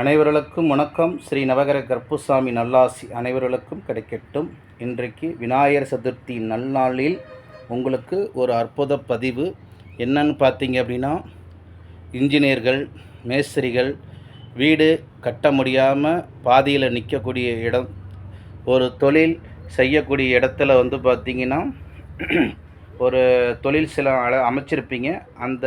அனைவர்களுக்கும் வணக்கம். ஸ்ரீ நவகர கற்புசாமி நல்லாசி அனைவர்களுக்கும் கிடைக்கட்டும். இன்றைக்கு விநாயகர் சதுர்த்தி நல்நாளில் உங்களுக்கு ஒரு அற்புத பதிவு. என்னன்னு பார்த்தீங்க அப்படின்னா இன்ஜினியர்கள் மேஸ்திரிகள் வீடு கட்ட முடியாமல் பாதியில் நிற்கக்கூடிய இடம் ஒரு தொழில் செய்யக்கூடிய இடத்துல வந்து பார்த்தீங்கன்னா ஒரு தொழில் சில அமைச்சிருப்பீங்க. அந்த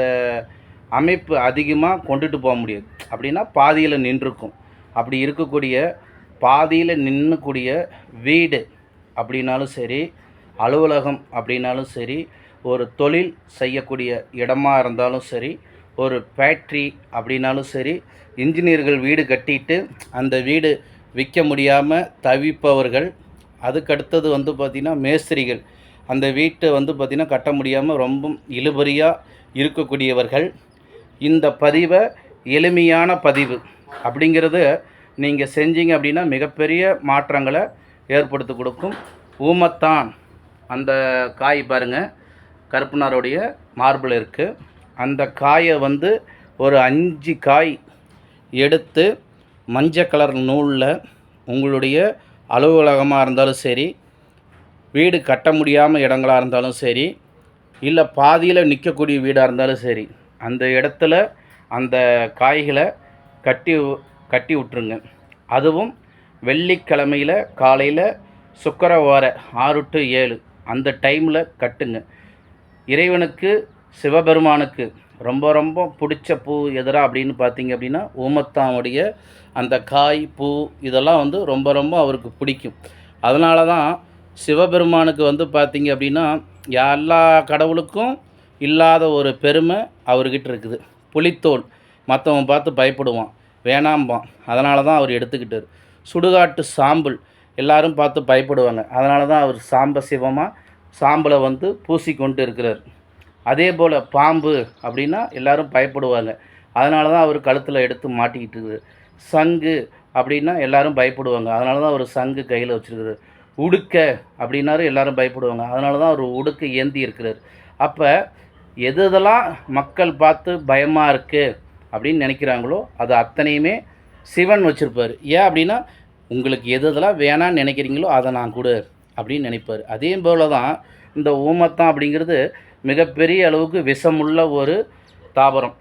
அமைப்பு அதிகமாக கொண்டுட்டு போக முடியாது. அப்படின்னா பாதியில் நின்றுக்கும். அப்படி இருக்கக்கூடிய பாதியில் நின்றுக்கூடிய வீடு அப்படின்னாலும் சரி அலுவலகம் அப்படின்னாலும் சரி ஒரு தொழில் செய்யக்கூடிய இடமா இருந்தாலும் சரி ஒரு ஃபேக்ட்ரி அப்படின்னாலும் சரி இன்ஜினியர்கள் வீடு கட்டிட்டு அந்த வீடு விற்க முடியாமல் தவிப்பவர்கள் அதுக்கடுத்தது வந்து பார்த்திங்கன்னா மேஸ்திரிகள். அந்த வீட்டை வந்து பார்த்திங்கன்னா கட்ட முடியாமல் ரொம்ப இழுபறியாக இருக்கக்கூடியவர்கள் இந்த பதிவை எளிமையான பதிவு அப்படிங்கிறது நீங்கள் செஞ்சீங்க அப்படின்னா மிகப்பெரிய மாற்றங்களை ஏற்படுத்தி கொடுக்கும். ஊமத்தான் அந்த காய் பாருங்கள் கருப்புனாருடைய மார்பிள் இருக்குது அந்த காயை வந்து ஒரு அஞ்சு காய் எடுத்து மஞ்சள் கலர் நூலில் உங்களுடைய அலுவலகமாக இருந்தாலும் சரி வீடு கட்ட முடியாமல் இடங்களாக இருந்தாலும் சரி இல்லை பாதியில் நிற்கக்கூடிய வீடாக இருந்தாலும் சரி அந்த இடத்துல அந்த காய்களை கட்டி கட்டி விட்ருங்க அதுவும் வெள்ளிக்கிழமையில் காலையில் சுக்கரவார ஆறு டு ஏழு அந்த டைமில் கட்டுங்க. இறைவனுக்கு சிவபெருமானுக்கு ரொம்ப ரொம்ப பிடிச்ச பூ எதிரா அப்படின்னு பார்த்தீங்க அப்படின்னா ஊமத்தாவுடைய அந்த காய் பூ இதெல்லாம் வந்து ரொம்ப ரொம்ப அவருக்கு பிடிக்கும். அதனால தான் சிவபெருமானுக்கு வந்து பார்த்தீங்க அப்படின்னா எல்லா கடவுளுக்கும் இல்லாத ஒரு பெருமை அவர்கிட்ட இருக்குது. புலித்தோல் மற்றவன் பார்த்து பயப்படுவான் வேணாம்பான். அதனால தான் அவர் எடுத்துக்கிட்டார். சுடுகாட்டு சாம்பல் எல்லாரும் பார்த்து பயப்படுவாங்க. அதனால தான் அவர் சாம்ப சிவமாக சாம்பலை வந்து பூசிக்கொண்டு இருக்கிறார். அதே போல் பாம்பு அப்படின்னா எல்லாரும் பயப்படுவாங்க. அதனால தான் அவர் கழுத்தில் எடுத்து மாட்டிக்கிட்டு இருக்குது சங்கு அப்படின்னா எல்லாரும் பயப்படுவாங்க. அதனால தான் அவர் சங்கு கையில் வச்சுருக்கிறார். உடுக்க அப்படின்னாரு எல்லாரும் பயப்படுவாங்க. அதனால தான் அவர் உடுக்க ஏந்தி இருக்கிறார். அப்போ எது எதெல்லாம் மக்கள் பார்த்து பயமாக இருக்குது அப்படின்னு நினைக்கிறாங்களோ அது அத்தனையுமே சிவன் வச்சுருப்பார். ஏன் அப்படின்னா உங்களுக்கு எது எதெல்லாம் வேணான்னு நினைக்கிறீங்களோ அதை நான் கொடு அப்படின்னு நினைப்பார். அதே போல் தான் இந்த ஊமத்தான் அப்படிங்கிறது மிகப்பெரிய அளவுக்கு விஷமுள்ள ஒரு தாவரம்.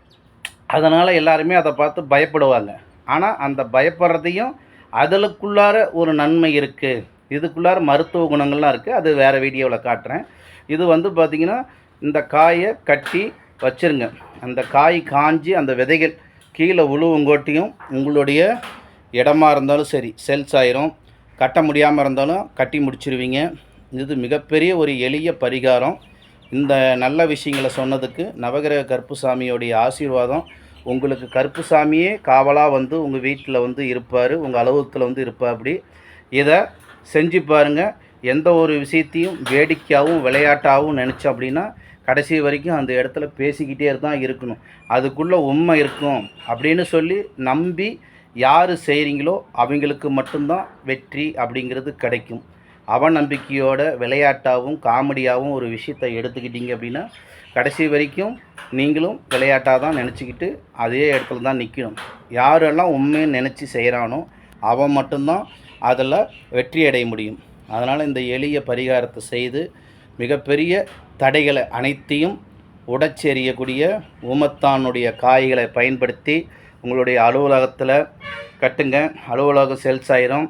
அதனால் எல்லாருமே அதை பார்த்து பயப்படுவாங்க. ஆனால் அந்த பயப்படுறதையும் அதலுக்குள்ளார ஒரு நன்மை இருக்குது இதுக்குள்ளார மருத்துவ குணங்கள்லாம் இருக்குது அது வேறு வீடியோவில் காட்டுறேன். இது வந்து பார்த்திங்கன்னா இந்த காயை கட்டி வச்சிருங்க. அந்த காய் காஞ்சி அந்த விதைகள் கீழே உழுவுங்கோட்டியும் உங்களுடைய இடமா இருந்தாலும் சரி செல்ஸ் ஆயிரும். கட்ட முடியாமல் இருந்தாலும் கட்டி முடிச்சிருவீங்க. இது மிகப்பெரிய ஒரு எளிய பரிகாரம். இந்த நல்ல விஷயங்களை சொன்னதுக்கு நவகிரக கருப்புசாமியோடைய ஆசீர்வாதம். உங்களுக்கு கருப்புசாமியே காவலாக வந்து உங்கள் வீட்டில் வந்து இருப்பார். உங்கள் அலுவலகத்தில் வந்து இருப்பார் அப்படி. இதை செஞ்சு பாருங்கள் எந்த ஒரு விஷயத்தையும் வேடிக்கையாகவும் விளையாட்டாகவும் நினச்சோம் அப்படின்னா கடைசி வரைக்கும் அந்த இடத்துல பேசிக்கிட்டே தான் இருக்கணும். அதுக்குள்ளே உண்மை இருக்கும் அப்படின்னு சொல்லி நம்பி யார் செய்கிறீங்களோ அவங்களுக்கு மட்டும்தான் வெற்றி அப்படிங்கிறது கிடைக்கும். அவநம்பிக்கையோட விளையாட்டாகவும் காமெடியாகவும் ஒரு விஷயத்தை எடுத்துக்கிட்டீங்க அப்படின்னா கடைசி வரைக்கும் நீங்களும் விளையாட்டாக தான் நினச்சிக்கிட்டு அதே இடத்துல தான் நிற்கணும் யாரெல்லாம் உண்மையை நினச்சி செய்கிறானோ அவன் மட்டும்தான் அதில் வெற்றி அடைய முடியும். அதனால் இந்த எளிய பரிகாரத்தை செய்து மிகப்பெரிய தடைகளை அனைத்தையும் உடச்செறியக்கூடிய ஊமத்தானுடைய காய்களை பயன்படுத்தி உங்களுடைய அலுவலகத்தில் கட்டுங்க. அலுவலகம் சேல்ஸ் ஆயிரும்.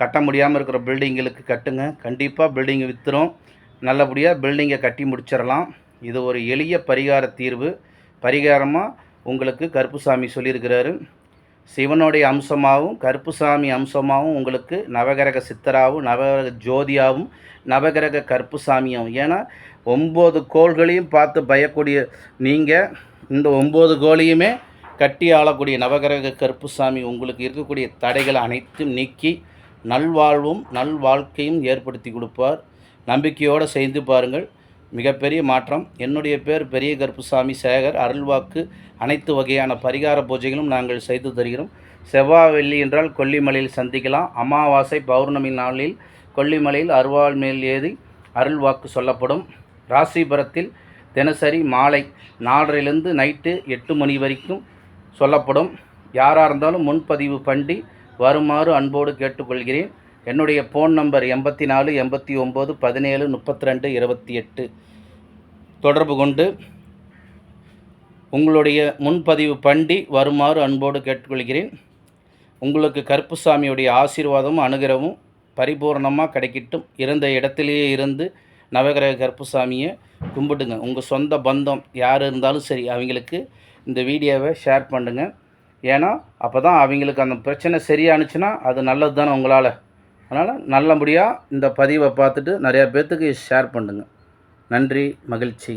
கட்ட முடியாமல் இருக்கிற பில்டிங்களுக்கு கட்டுங்க. கண்டிப்பாக பில்டிங் விற்றுரும் நல்லபடியாக பில்டிங்கை கட்டி முடிச்சிடலாம். இது ஒரு எளிய பரிகார தீர்வு. பரிகாரமாக உங்களுக்கு கருப்புசாமி சொல்லியிருக்கிறாரு. சிவனுடைய அம்சமாகவும் கருப்புசாமி அம்சமாகவும் உங்களுக்கு நவகிரக சித்தராகவும் நவகிரக ஜோதியாகவும் நவகிரக கருப்புசாமியாகவும். ஏன்னா ஒம்பது கோள்களையும் பார்த்து பயக்கூடிய நீங்கள் இந்த ஒம்பது கோளையுமே கட்டி ஆளக்கூடிய நவகிரக கருப்புசாமி உங்களுக்கு இருக்கக்கூடிய தடைகளை அனைத்தும் நீக்கி நல்வாழ்வும் நல்வாழ்க்கையும் ஏற்படுத்தி கொடுப்பார். நம்பிக்கையோடு செய்து பாருங்கள். மிகப்பெரிய மாற்றம். என்னுடைய பேர் பெரிய கருப்புசாமி சேகர். அருள்வாக்கு அனைத்து வகையான பரிகார பூஜைகளும் நாங்கள் செய்து தருகிறோம். செவ்வாய் வெள்ளி என்றால் கொல்லிமலையில் சந்திக்கலாம். அமாவாசை பௌர்ணமி நாளில் கொல்லிமலையில் அருவாள் மேல் ஏறி அருள்வாக்கு சொல்லப்படும். ராசிபுரத்தில் தினசரி மாலை நாலரைலேருந்து நைட்டு எட்டு மணி வரைக்கும் சொல்லப்படும். யாராக இருந்தாலும் முன்பதிவு பண்ணி வருமாறு அன்போடு கேட்டுக்கொள்கிறேன். என்னுடைய ஃபோன் நம்பர் எண்பத்தி நாலு எண்பத்தி ஒம்பது பதினேழு முப்பத்தி ரெண்டு இருபத்தி எட்டு தொடர்பு கொண்டு உங்களுடைய முன்பதிவு பண்ணி வருமாறு அன்போடு கேட்டுக்கொள்கிறேன். உங்களுக்கு கருப்புசாமியுடைய ஆசீர்வாதமும் அனுகிரமும் பரிபூர்ணமாக கிடைக்கட்டும். இருந்த இடத்திலேயே இருந்து நவகிரக கருப்புசாமியை கும்பிடுங்க. உங்கள் சொந்த பந்தம் யார் இருந்தாலும் சரி அவங்களுக்கு இந்த வீடியோவை ஷேர் பண்ணுங்கள் ஏன்னா அப்போ தான் அவங்களுக்கு அந்த பிரச்சனை சரியானுச்சுன்னா அது நல்லது தானே உங்களால். அதனால் நல்லபடியாக இந்த பதிவை பார்த்துட்டு நிறையா பேர்த்துக்கு ஷேர் பண்ணுங்கள் நன்றி மகிழ்ச்சி.